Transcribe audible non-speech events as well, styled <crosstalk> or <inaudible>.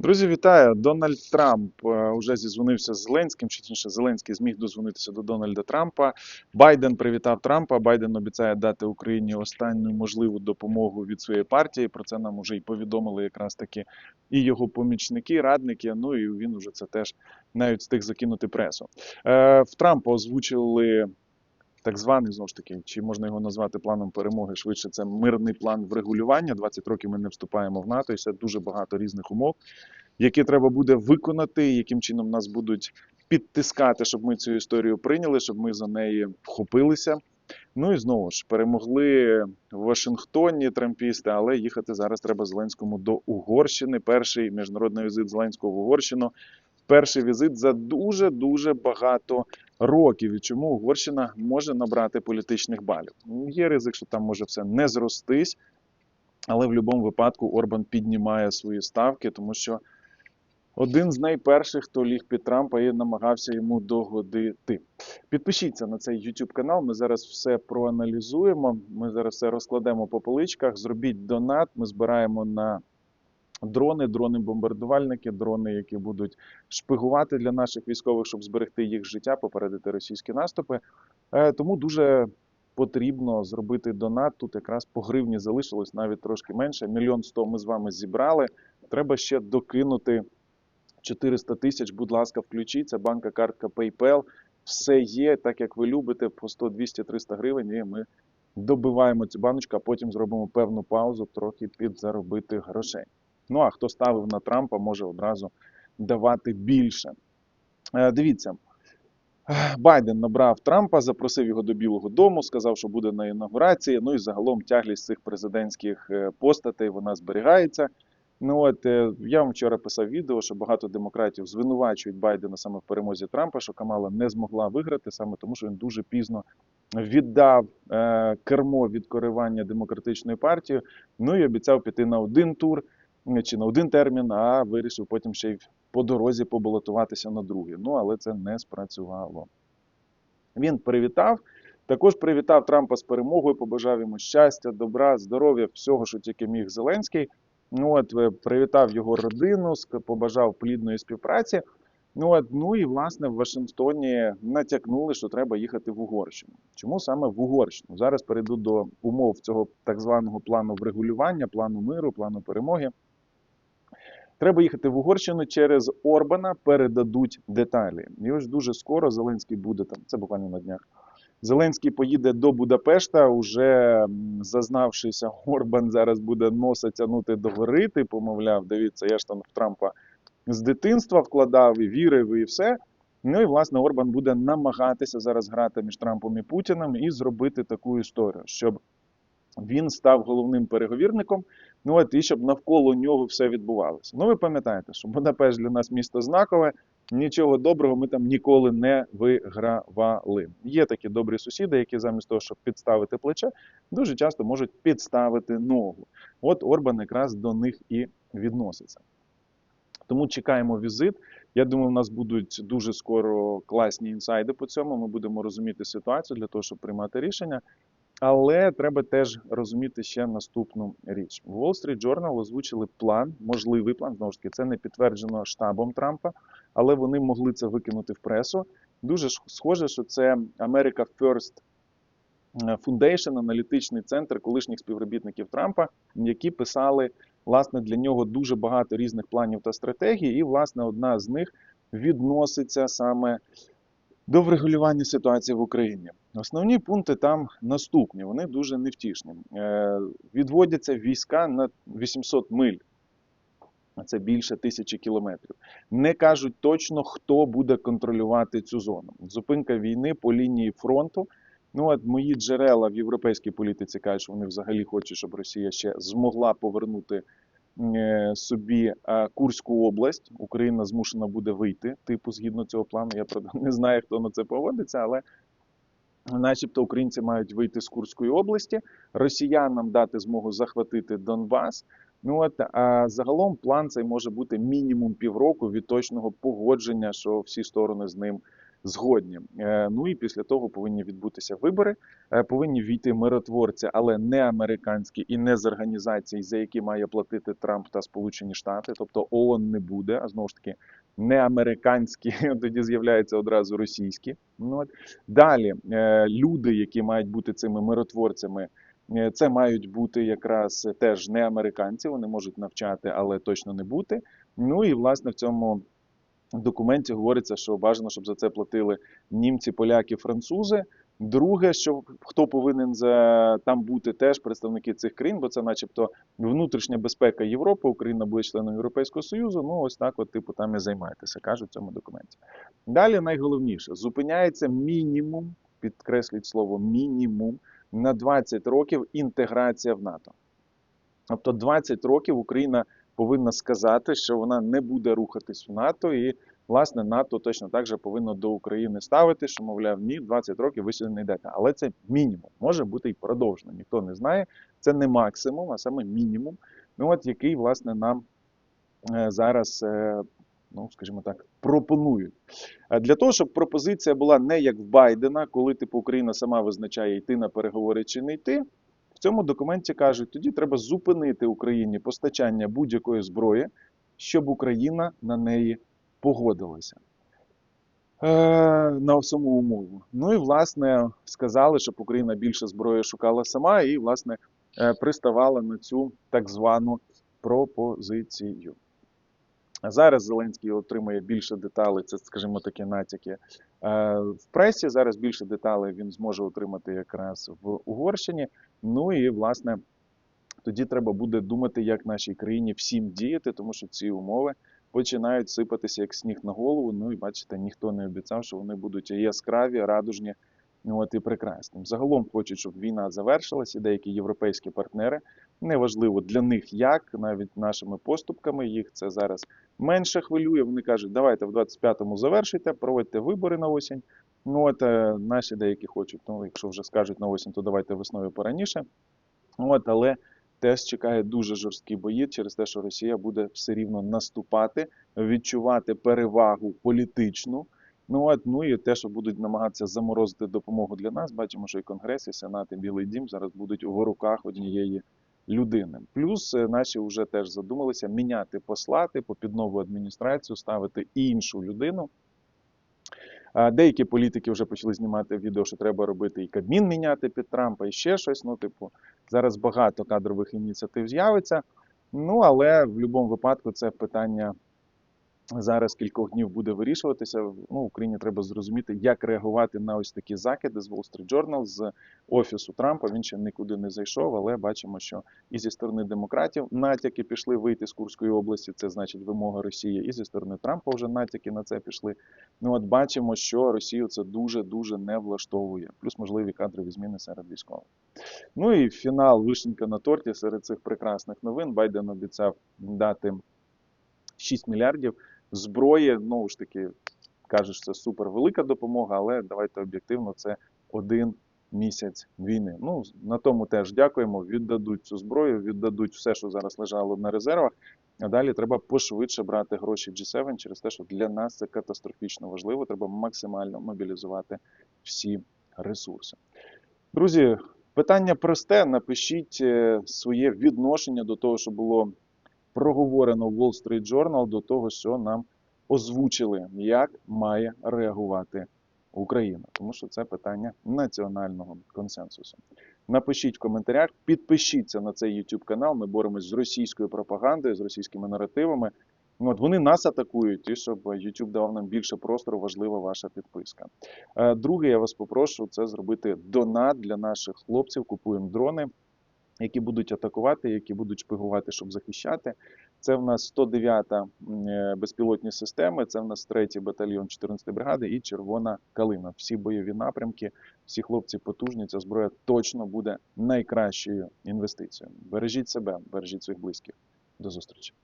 Друзі, вітаю! Дональд Трамп е, уже зізвонився з Зеленським, чи точніше, Зеленський зміг дозвонитися до Дональда Трампа. Байден привітав Трампа. Байден обіцяє дати Україні останню можливу допомогу від своєї партії. Про це нам уже й повідомили якраз таки і його помічники, радники. Ну і він уже це теж навіть встиг закинути пресу. Е, В Трампа озвучили. Так званий знову ж таки, чи можна його назвати планом перемоги? Швидше це мирний план врегулювання. 20 років ми не вступаємо в НАТО, і це дуже багато різних умов, які треба буде виконати, яким чином нас будуть підтискати, щоб ми цю історію прийняли, щоб ми за неї вхопилися. Ну і знову ж перемогли в Вашингтоні трампісти, але їхати зараз треба Зеленському до Угорщини. Перший міжнародний візит Зеленського в Угорщину. Перший візит за дуже дуже багато років. І чому Угорщина може набрати політичних балів? Є ризик, що там може все не зростись, але в будь-якому випадку Орбан піднімає свої ставки, тому що один з найперших, хто ліг під Трампа і намагався йому догодити. Підпишіться на цей YouTube канал. Ми зараз все проаналізуємо. Ми зараз все розкладемо по поличках. Зробіть донат. Ми збираємо на дрони, дрони-бомбардувальники, дрони, які будуть шпигувати для наших військових, щоб зберегти їх життя, попередити російські наступи. Е, Тому дуже потрібно зробити донат. Тут якраз по гривні залишилось навіть трошки менше. Мільйон сто ми з вами зібрали. Треба ще докинути 400 тисяч. Будь ласка, включіться. Банка, картка PayPal. Все є, так як ви любите, по 100, 200, 300 гривень. І ми добиваємо цю баночку, а потім зробимо певну паузу, трохи підзаробити грошей. Ну а хто ставив на Трампа, може одразу давати більше. Е, Дивіться, Байден набрав Трампа, запросив його до Білого Дому, сказав, що буде на інаугурації. Ну і загалом тяглість цих президентських е, постатей вона зберігається. Ну от е, я вам вчора писав відео, що багато демократів звинувачують Байдена саме в перемозі Трампа, що Камала не змогла виграти саме тому, що він дуже пізно віддав кермо від керування демократичною партією. Ну і обіцяв піти на один тур чи на один термін, а вирішив потім ще й по дорозі побалотуватися на другий. Ну але це не спрацювало. Він привітав. Також привітав Трампа з перемогою, побажав йому щастя, добра, здоров'я, всього, що тільки міг Зеленський. Ну от е, привітав його родину, побажав плідної співпраці. Ну от, ну і власне в Вашингтоні натякнули, що треба їхати в Угорщину. Чому саме в Угорщину? Зараз перейду до умов цього так званого плану врегулювання, плану миру, плану перемоги. Треба їхати в Угорщину через Орбана, передадуть деталі. І ось дуже скоро Зеленський буде там, це буквально на днях. Зеленський поїде до Будапешта, уже зазнавшися, <laughs> Орбан зараз буде носа тягнути до гори, типу, мовляв, дивіться, я ж там в Трампа з дитинства вкладав і вірив, і все. Ну і власне Орбан буде намагатися зараз грати між Трампом і Путіним і зробити таку історію, щоб він став головним переговірником. Ну от і щоб навколо нього все відбувалося. Ну ви пам'ятаєте, що Будапешт для нас місто знакове. Нічого доброго ми там ніколи не вигравали. Є такі добрі сусіди, які замість того, щоб підставити плече, дуже часто можуть підставити ногу. От Орбан якраз до них і відноситься. Тому чекаємо візит. Я думаю, у нас будуть дуже скоро класні інсайди по цьому. Ми будемо розуміти ситуацію для того, щоб приймати рішення. Але треба теж розуміти ще наступну річ. В Wall Street Journal озвучили план, можливий план. Знову ж таки, це не підтверджено штабом Трампа, але вони могли це викинути в пресу. Дуже схоже, що це America First Foundation, аналітичний центр колишніх співробітників Трампа, які писали власне для нього дуже багато різних планів та стратегій. І, власне, одна з них відноситься саме до врегулювання ситуації в Україні. Основні пункти там наступні, вони дуже невтішні. Е, Відводяться війська на 800 миль, це більше тисячі кілометрів. Не кажуть точно, хто буде контролювати цю зону. Зупинка війни по лінії фронту. Ну, от мої джерела в європейській політиці кажуть, що вони взагалі хочуть, щоб Росія ще змогла повернути собі е, Курську область. Україна змушена буде вийти, типу, згідно цього плану. Я правда не знаю, хто на це погодиться, але начебто українці мають вийти з Курської області, росіянам дати змогу захватити Донбас. Ну от а загалом план цей може бути мінімум півроку від точного погодження, що всі сторони з ним згодні. Е, Ну і після того повинні відбутися вибори. Е, Повинні війти миротворці, але не американські і не з організацій, за які має платити Трамп та Сполучені Штати. Тобто ООН не буде, а знову ж таки не американські, <laughs> тоді з'являються одразу російські. Ну, от. Далі е, люди, які мають бути цими миротворцями. Це мають бути якраз теж не американці, вони можуть навчати, але точно не бути. Ну і власне в цьому документі говориться, що бажано, щоб за це платили німці, поляки, французи. Друге, що хто повинен за там бути теж представники цих країн, бо це, начебто, внутрішня безпека Європи, Україна буде членом Європейського Союзу. Ну ось так, от типу, там і займайтеся, кажуть в цьому документі. Далі найголовніше зупиняється мінімум, підкресліть слово мінімум на 20 років інтеграція в НАТО. Тобто 20 років Україна повинна сказати, що вона не буде рухатись в НАТО, і власне НАТО точно так же повинно до України ставити, що мовляв, ні, 20 років ви сюди не йдете. Але це мінімум, може бути і продовжено. Ніхто не знає. Це не максимум, а саме мінімум. Ну от який власне нам е, зараз. е, Ну, скажімо так, пропонують для того, щоб пропозиція була не як в Байдена, коли типу Україна сама визначає йти на переговори чи не йти. В цьому документі кажуть, тоді треба зупинити Україні постачання будь-якої зброї, щоб Україна на неї погодилася. Е, на саму умову. Ну і власне сказали, щоб Україна більше зброї шукала сама, і власне е, приставала на цю так звану пропозицію. А Зараз Зеленський отримує більше деталей, це, скажімо, такі натяки е, в пресі. Зараз більше деталей він зможе отримати якраз в Угорщині. Ну і власне тоді треба буде думати, як нашій країні всім діяти, тому що ці умови починають сипатися як сніг на голову. Ну і бачите, ніхто не обіцяв, що вони будуть яскраві, радужні. От і прекрасним. Загалом хочуть, щоб війна завершилася. Деякі європейські партнери неважливо для них як, навіть нашими поступками їх це зараз менше хвилює. Вони кажуть, давайте в 25-му завершуйте, проводьте вибори на осінь. Ну от е, наші деякі хочуть. Ну, якщо вже скажуть на осінь, то давайте весною пораніше. От, але теж чекає дуже жорсткі бої через те, що Росія буде все рівно наступати, відчувати перевагу політичну. Ну от ну і те, що будуть намагатися заморозити допомогу для нас, бачимо, що і Конгрес, і Сенат, і Білий Дім зараз будуть у руках однієї людини. Плюс е, наші вже теж задумалися міняти посла, типу під нову адміністрацію, ставити іншу людину. Деякі політики вже почали знімати відео, що треба робити і Кабмін міняти під Трампа, і ще щось. Ну, типу, зараз багато кадрових ініціатив з'явиться. Ну, але в будь-якому випадку це питання зараз кількох днів буде вирішуватися. Ну, Україні треба зрозуміти, як реагувати на ось такі закиди з Wall Street Journal, з офісу Трампа. Він ще нікуди не зайшов, але бачимо, що і зі сторони демократів натяки пішли вийти з Курської області. Це значить вимога Росії, і зі сторони Трампа вже натяки на це пішли. Ну от бачимо, що Росію це дуже дуже не влаштовує. Плюс можливі кадрові зміни серед військових. Ну і фінал вишенька на торті серед цих прекрасних новин. Байден обіцяв дати 6 мільярдів зброї. Знову ж таки, кажеш, це супер велика допомога, але давайте об'єктивно, це один місяць війни. Ну на тому теж дякуємо. Віддадуть цю зброю, віддадуть все, що зараз лежало на резервах. А далі треба пошвидше брати гроші G7 через те, що для нас це катастрофічно важливо. Треба максимально мобілізувати всі ресурси. Друзі, питання просте. Напишіть е, своє відношення до того, що було проговорено в Wall Street Journal, до того, що нам озвучили, як має реагувати Україна, тому що це питання національного консенсусу. Напишіть в коментарях, підпишіться на цей YouTube канал. Ми боремось з російською пропагандою, з російськими наративами. От вони нас атакують, і щоб YouTube давав нам більше простору, важлива ваша підписка. Е, Друге, я вас попрошу це зробити донат для наших хлопців. Купуємо дрони, які будуть атакувати, які будуть шпигувати, щоб захищати. Це в нас 109-та е, безпілотні системи, це в нас 3-й батальйон 14-ї бригади і Червона калина. Всі бойові напрямки, всі хлопці потужні. Ця зброя точно буде найкращою інвестицією. Бережіть себе, бережіть своїх близьких. До зустрічі.